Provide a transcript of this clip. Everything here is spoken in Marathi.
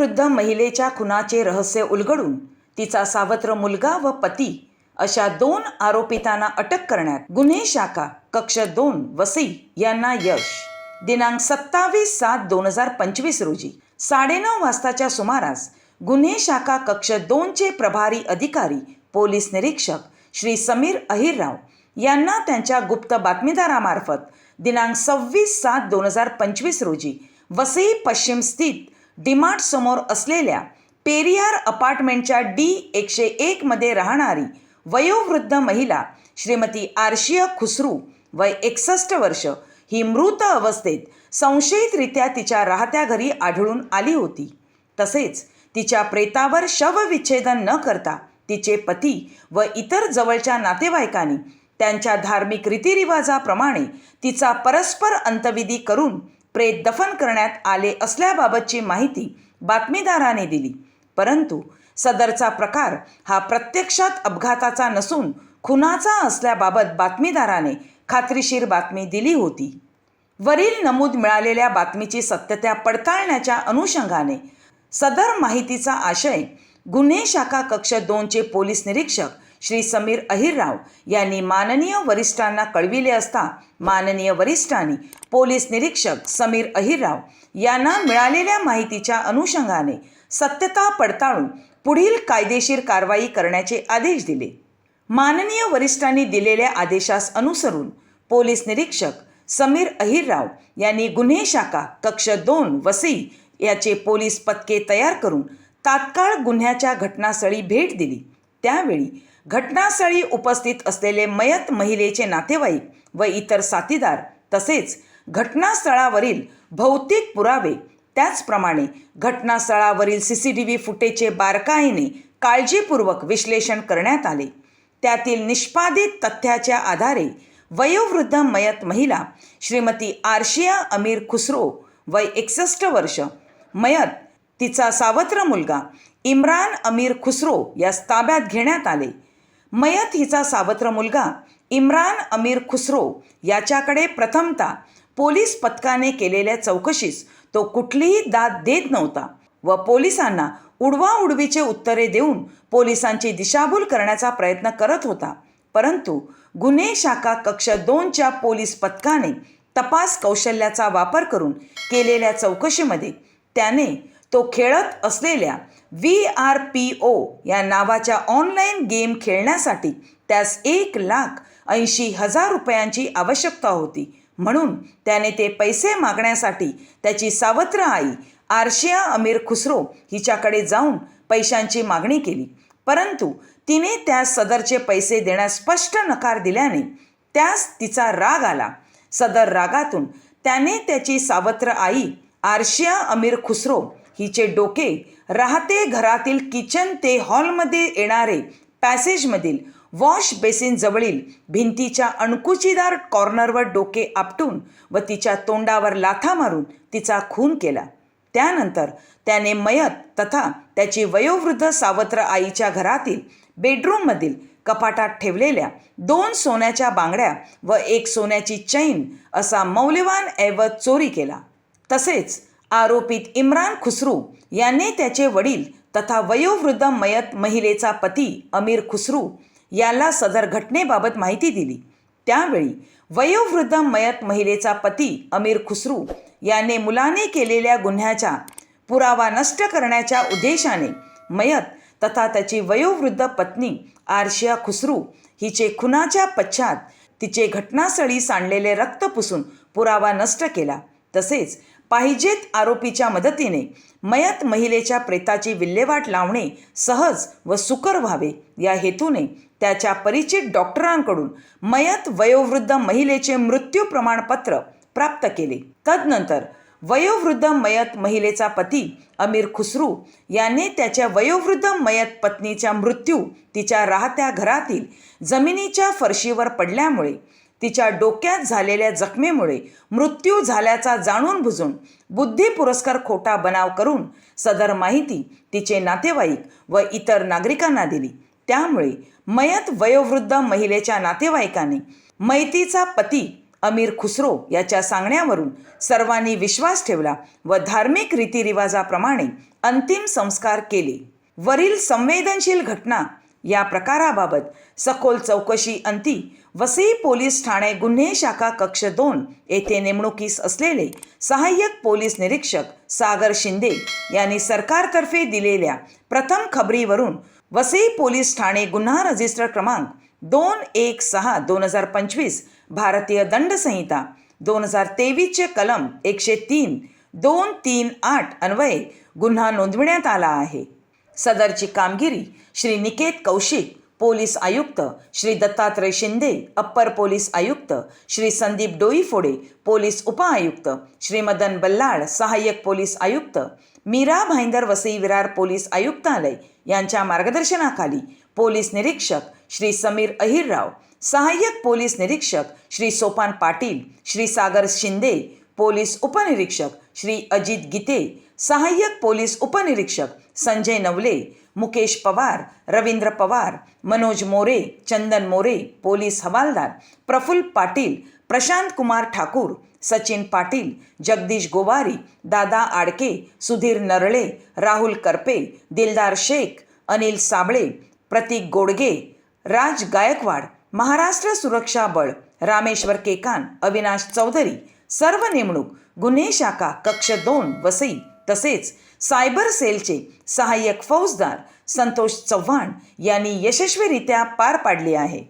वयोवृद्ध महिलेच्या खुनाचे रहस्य उलगडून तिचा सावत्र मुलगा व पती अशा दोन आरोपितांना अटक करण्यात गुन्हे शाखा कक्ष दोन वसई यांना यश. दिनांक सत्तावीस सात दोन हजार पंचवीस रोजी साडेनऊ वाजताच्या सुमारास गुन्हे शाखा कक्ष दोनचे प्रभारी अधिकारी पोलीस निरीक्षक श्री समीर अहिरराव यांना त्यांच्या गुप्त बातमीदारामार्फत दिनांक सव्वीस सात दोन हजार पंचवीस रोजी वसई पश्चिम स्थित डीमार्ट समोर असलेल्या पेरियार अपार्टमेंटच्या डी एकशे एकमध्ये राहणारी वयोवृद्ध महिला श्रीमती आर्शिया खुसरू वय एकसष्ट वर्ष ही मृत अवस्थेत संशयितरित्या तिच्या राहत्या घरी आढळून आली होती. तसेच तिच्या प्रेतावर शवविच्छेदन न करता तिचे पती व इतर जवळच्या नातेवाईकांनी त्यांच्या धार्मिक रीतिरिवाजाप्रमाणे तिचा परस्पर अंतविधी करून प्रेत दफन करण्यात आले असल्याबाबतची माहिती बातमीदाराने दिली. परंतु सदरचा प्रकार हा प्रत्यक्षात अपघाताचा नसून खुनाचा असल्याबाबत बातमीदाराने खात्रीशीर बातमी दिली होती. वरील नमूद मिळालेल्या बातमीची सत्यता पडताळण्याच्या अनुषंगाने सदर माहितीचा आशय गुन्हे शाखा कक्ष दोनचे पोलीस निरीक्षक श्री समीर अहिरराव यांनी माननीय वरिष्ठांना कळविले असता माननीय वरिष्ठांनी पोलीस निरीक्षक समीर अहिरराव यांना मिळालेल्या माहितीच्या अनुषंगाने सत्यता पडताळून पुढील कायदेशीर कारवाई करण्याचे आदेश दिले. माननीय वरिष्ठांनी दिलेल्या आदेशास अनुसरून पोलीस निरीक्षक समीर अहिरराव यांनी गुन्हे शाखा कक्ष दोन वसई याचे पोलीस पथके तयार करून तात्काळ गुन्ह्याच्या घटनास्थळी भेट दिली. त्यावेळी घटनास्थळी उपस्थित असलेले मयत महिलेचे नातेवाईक व इतर साथीदार तसेच घटनास्थळावरील भौतिक पुरावे त्याचप्रमाणे घटनास्थळावरील सी सी टी व्ही फुटेजचे बारकाईने काळजीपूर्वक विश्लेषण करण्यात आले. त्यातील निष्पादित तथ्याच्या आधारे वयोवृद्ध मयत महिला श्रीमती आरशिया अमीर खुसरो वय एकसष्ट वर्ष मयत तिचा सावत्र मुलगा इम्रान अमीर खुसरो यास ताब्यात घेण्यात आले. मयत हिचा सावत्र मुलगा इम्रान अमीर खुसरो याच्याकडे प्रथमता पोलीस पथकाने केलेल्या चौकशीस तो कुठलीही दाद देत नव्हता व पोलिसांना उडवाउडवीचे उत्तरे देऊन पोलिसांची दिशाभूल करण्याचा प्रयत्न करत होता. परंतु गुन्हे शाखा कक्ष दोनच्या पोलीस पथकाने तपास कौशल्याचा वापर करून केलेल्या चौकशीमध्ये त्याने तो खेळत असलेल्या व्ही आर पी ओ या नावाच्या ऑनलाईन गेम खेळण्यासाठी त्यास एक लाख ऐंशी हजार रुपयांची आवश्यकता होती. म्हणून त्याने ते पैसे मागण्यासाठी त्याची सावत्र आई आरशिया अमीर खुसरो हिच्याकडे जाऊन पैशांची मागणी केली. परंतु तिने त्यास सदरचे पैसे देण्यास स्पष्ट नकार दिल्याने त्यास तिचा राग आला. सदर रागातून त्याने त्याची सावत्र आई आरशिया अमीर खुसरो हिचे डोके राहते घरातील किचन ते हॉलमध्ये येणारे पॅसेजमधील वॉश बेसिन जवळील भिंतीच्या अणकुचीदार कॉर्नरवर डोके आपटून व तिच्या तोंडावर लाथा मारून तिचा खून केला. त्यानंतर त्याने मयत तथा त्याची वयोवृद्ध सावत्र आईच्या घरातील बेडरूममधील कपाटात ठेवलेल्या दोन सोन्याच्या बांगड्या व एक सोन्याची चैन असा मौल्यवान ऐवज चोरी केला. तसेच आरोपित इम्रान खुसरू याने त्याचे वडील तथा वयोवृद्ध मयत महिलेचा पती अमीर खुसरू याला सदर घटनेबाबत माहिती दिली. त्यावेळी वयोवृद्ध मयत महिलेचा पती अमीर खुसरू याने मुलाने केलेल्या गुन्ह्याचा पुरावा नष्ट करण्याच्या उद्देशाने मयत तथा त्याची वयोवृद्ध पत्नी आरशिया खुसरू हिचे खुनाच्या पश्चात तिचे घटनास्थळी सांडलेले रक्त पुसून पुरावा नष्ट केला. तसेच पाहिजेत आरोपीच्या मदतीने. मयत महिलेच्या प्रेताची विल्हेवाट लावणे सहज व सुकर व्हावे. या हेतूने त्याच्या परिचित डॉक्टरांकडून मयत वयोवृद्ध महिलेचे मृत्यू प्रमाणपत्र प्राप्त केले. तदनंतर वयोवृद्ध मयत महिलेचा पती अमीर खुसरू याने त्याच्या वयोवृद्ध मयत पत्नीचा मृत्यू तिच्या राहत्या घरातील जमिनीच्या फरशीवर पडल्यामुळे तिच्या डोक्यात झालेल्या जखमेमुळे मृत्यू झाल्याचा जाणून बुजून बुद्धी पुरस्कार खोटा बनाव करून सदर माहिती तिचे नातेवाईक व इतर नागरिकांना दिली. त्यामुळे मयत वयोवृद्ध महिलेच्या नातेवाईकाने मैतीचा पती अमीर खुसरो याच्या सांगण्यावरून सर्वांनी विश्वास ठेवला व धार्मिक रीतिरिवाजाप्रमाणे अंतिम संस्कार केले. वरील संवेदनशील घटना या प्रकाराबाबत सखोल चौकशी अंती वसई पोलीस ठाणे गुन्हे शाखा कक्ष दोन येथे नेमणुकीस असलेले सहाय्यक पोलीस निरीक्षक सागर शिंदे यांनी सरकारतर्फे दिलेल्या प्रथम खबरीवरून वसई पोलीस ठाणे गुन्हा रजिस्टर क्रमांक दोन एक सहा दोन हजार पंचवीस भारतीय दंड संहिता दोन हजार तेवीसचे कलम एकशे तीन दोन तीन आठ अन्वये गुन्हा नोंदविण्यात आला आहे. सदरची कामगिरी श्री निकेत कौशिक पोलीस आयुक्त श्री दत्तात्रय शिंदे अप्पर पोलीस आयुक्त श्री संदीप डोईफोडे पोलीस उपआयुक्त श्री मदन बल्लाळ सहाय्यक पोलीस आयुक्त मीरा भाईंदर वसई विरार पोलीस आयुक्तालय यांच्या मार्गदर्शनाखाली पोलीस निरीक्षक श्री समीर अहिरराव सहाय्यक पोलीस निरीक्षक श्री सोपान पाटील श्री सागर शिंदे पोलीस उपनिरीक्षक श्री अजित गीते सहाय्यक पोलीस उपनिरीक्षक संजय नवले मुकेश पवार रवींद्र पवार मनोज मोरे चंदन मोरे पोलीस हवालदार प्रफुल्ल पाटील प्रशांत कुमार ठाकूर सचिन पाटील जगदीश गोवारी दादा आडके सुधीर नरळे राहुल करपे दिलदार शेख अनिल साबळे प्रतीक गोडगे राज गायकवाड महाराष्ट्र सुरक्षा बळ रामेश्वर केकान अविनाश चौधरी सर्व नेमणूक गुन्हे शाखा कक्ष दोन वसई तसेच सायबर सेलचे सहाय्यक फौजदार संतोष चव्हाण यांनी यशस्वीरित्या पार पाडले आहे.